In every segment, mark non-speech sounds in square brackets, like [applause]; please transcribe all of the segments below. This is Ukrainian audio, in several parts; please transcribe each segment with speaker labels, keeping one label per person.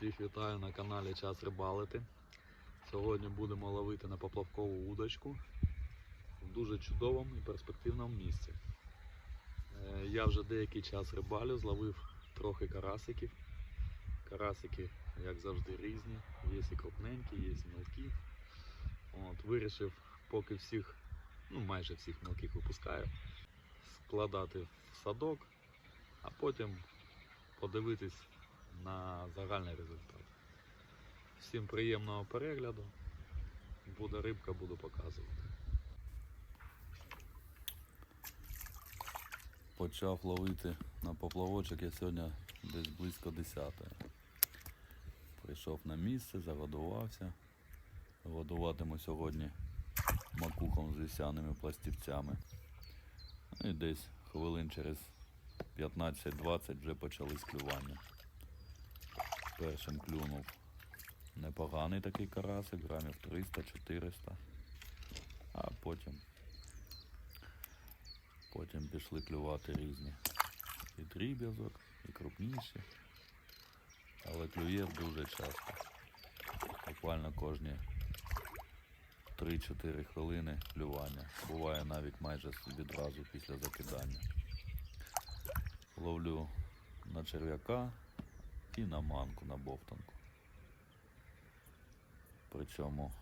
Speaker 1: Всіх вітаю на каналі Час Рибалити. Сьогодні будемо ловити на поплавкову удочку в дуже чудовому і перспективному місці. Е, Я вже деякий час рибалю, зловив трохи карасиків. Карасики, як завжди, різні. Є і крупненькі, є і мелкі. От, вирішив, поки всіх, ну майже всіх мелких випускаю, складати в садок, а потім подивитись на загальний результат. Всім приємного перегляду. Буде рибка, буду показувати. Почав ловити на поплавочок я сьогодні десь близько 10. Прийшов на місце, загодувався. Годуватиму сьогодні макухом з вісяними пластівцями. Ну і десь хвилин через 15-20 вже почались клювання. Першим клюнув непоганий такий карасик, грамів 300-400. А потім, потім пішли клювати різні. І дріб'язок, і крупніші. Але клює дуже часто. Буквально кожні 3-4 хвилини клювання. Буває навіть майже відразу після закидання. Ловлю на черв'яка і на манку, на бовтанку. Причому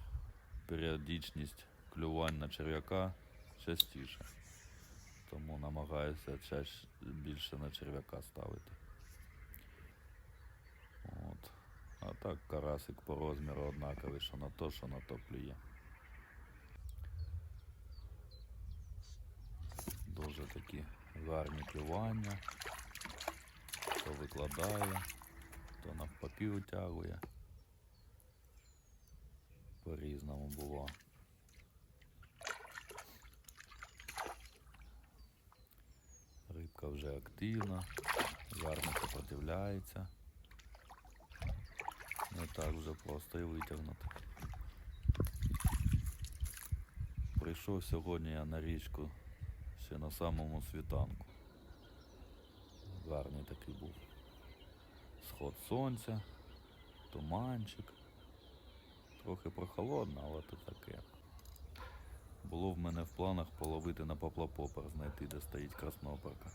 Speaker 1: періодичність клювань на черв'яка частіше. Тому намагаюся чаще більше на черв'яка ставити. От. А так карасик по розміру однаковий, що на то, що на то клює. Дуже такі гарні клювання. То викладає, то навпаки утягує. По-різному було. Рибка вже активна, гарно сопротивляється. Не так вже просто і витягнути. Прийшов сьогодні я на річку ще на самому світанку. Гарний такий був. Сход сонця, туманчик. Трохи прохолодно, але то таке. Було в мене в планах половити на поплапопер, знайти, де стоїть красноперка.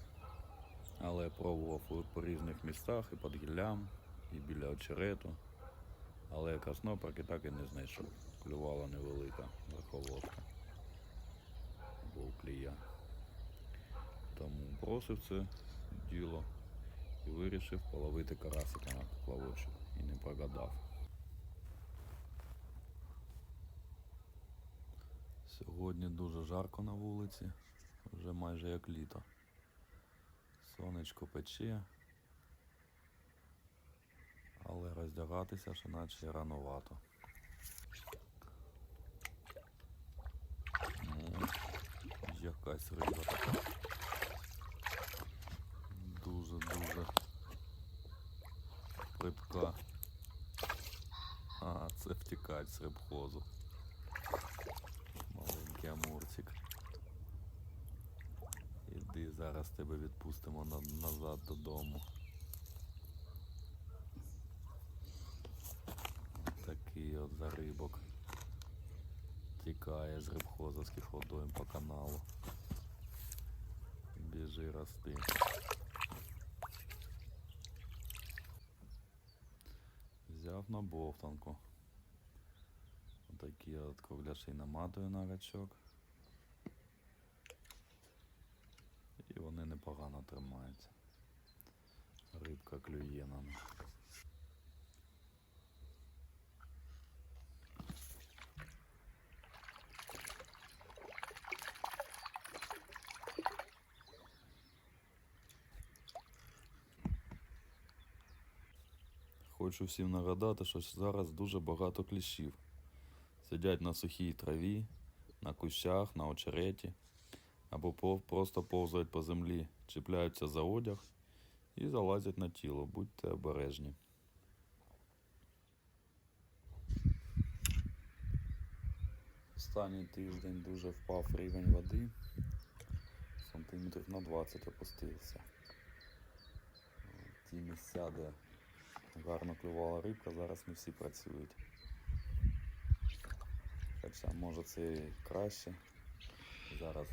Speaker 1: Але пробував по різних містах і під гіллям, і біля очерету. Але красноперки так і не знайшов. Клювала невелика верховодка. Був клія. Тому бросив це діло і вирішив половити карасика на поплавочок. І не прогадав. Сьогодні дуже жарко на вулиці, вже майже як літо. Сонечко пече, але роздягатися ще наче рановато. Ну, якась риба така. Дуже-дуже припка. А, це втікать з рибхозу. Маленький амурчик. Іди, зараз тебе відпустимо на- назад додому. Такий от зарибок. Тікає з рибхозовських водойм по каналу. Біжи рости. Взяв на бовтанку. Отакі от ковляші наматую на гачок. І вони непогано тримаються. Рибка клює на них. Хочу всім нагадати, що зараз дуже багато кліщів. Сидять на сухій траві, на кущах, на очереті, або просто повзають по землі, чіпляються за одяг і залазять на тіло. Будьте обережні. Останній тиждень дуже впав рівень води. Сантиметрів на 20 опустився. Ті місця, де
Speaker 2: гарно клювала рибка, зараз не всі працюють. Хоча може це і краще. Зараз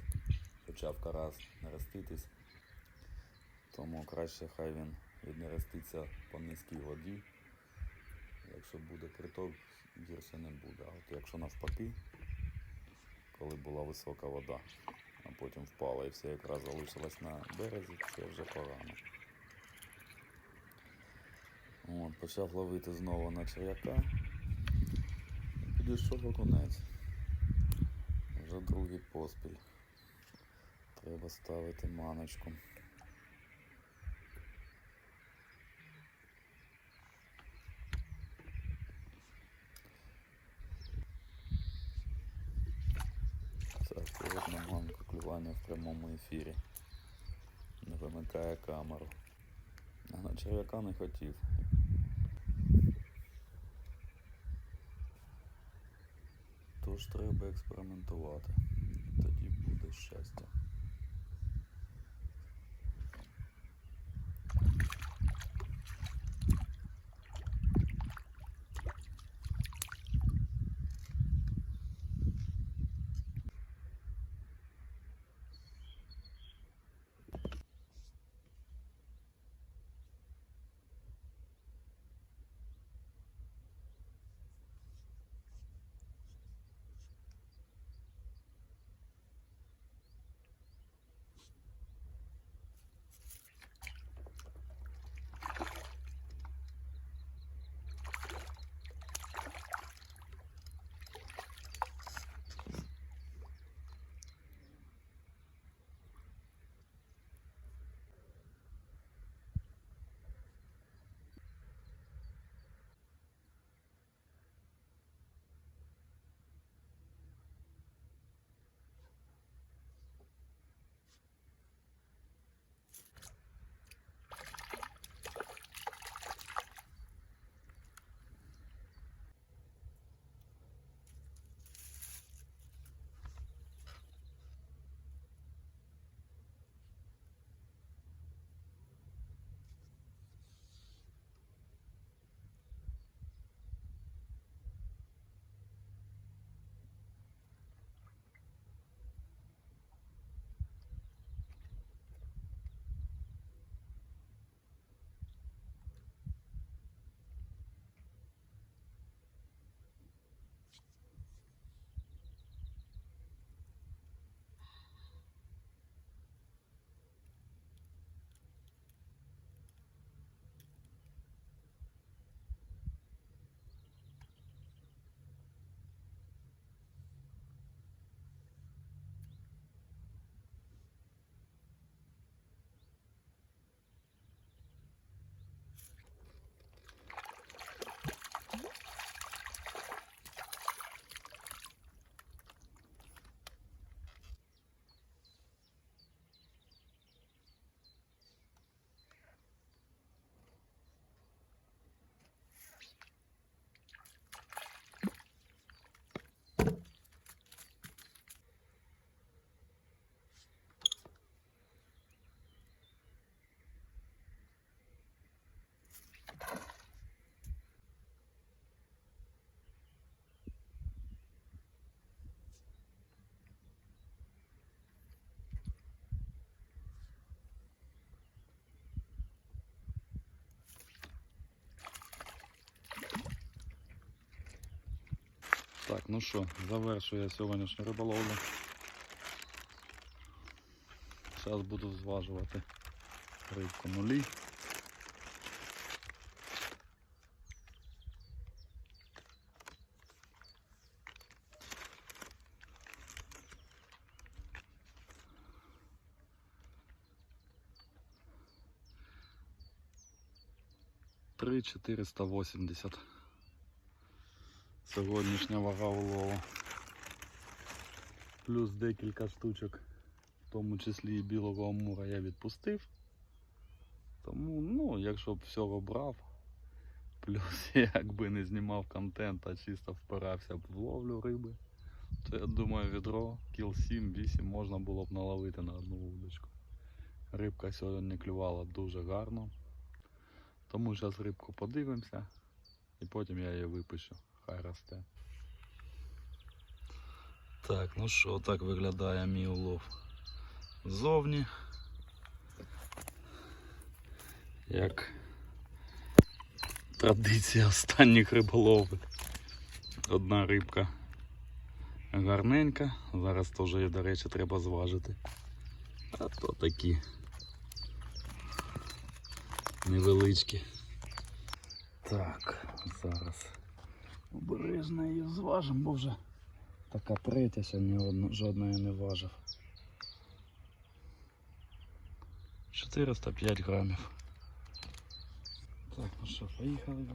Speaker 2: почав карась нереститись, тому краще хай він віднереститься по низькій воді. Якщо буде приток, гірше не буде. А от якщо навпаки, коли була висока вода, а потім впала і все якраз залишилось на березі, це вже погано. Почав ловити знову на черв'яка. І Підійшов окунець. Вже другий поспіль. Треба ставити маночку. І одна манка клювання в прямому ефірі. Не вимикає камеру. А на черв'яка не хотів. Тож треба експериментувати. Тоді буде щастя.
Speaker 1: Так, ну що, завершую я сьогоднішню риболовлю. Зараз буду зважувати рибку нулі. Три 480. Сьогоднішня вага улову. Плюс декілька штучок, в тому числі і білого амура я відпустив. Тому, ну, якщо б всього брав, плюс [laughs] якби не знімав контент, а чисто впирався б в ловлю риби, то я думаю, відро кіл 7-8 можна було б наловити на одну вудочку. Рибка сьогодні клювала дуже гарно. Тому зараз рибку подивимося і потім я її випущу. Хай росте. Так, ну що, так виглядає мій улов ззовні. Як традиція останніх риболовів. Одна рибка гарненька. Зараз теж її, до речі, треба зважити. А то такі невеличкі. Так, зараз обережно її зважимо, бо вже така третя сьогодні жодної не важив. 405 грамів. Так, ну що, поїхали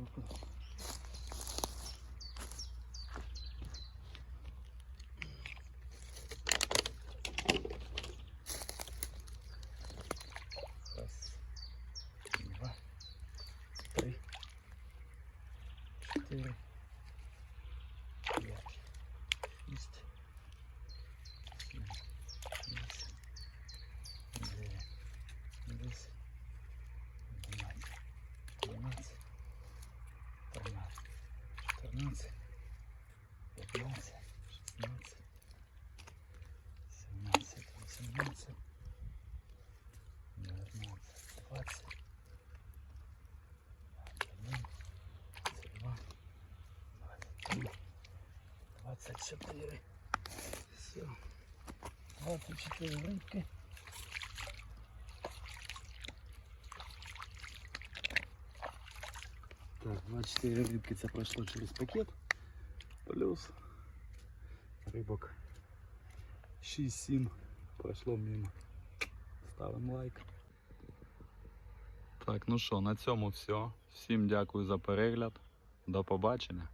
Speaker 1: 24. Все. 24 рибки. Так, 24 рибки це пройшло через пакет. Плюс рибок 6-7 пройшло мимо. Ставимо лайк. Так, ну що, на цьому все. Всім дякую за перегляд. До побачення.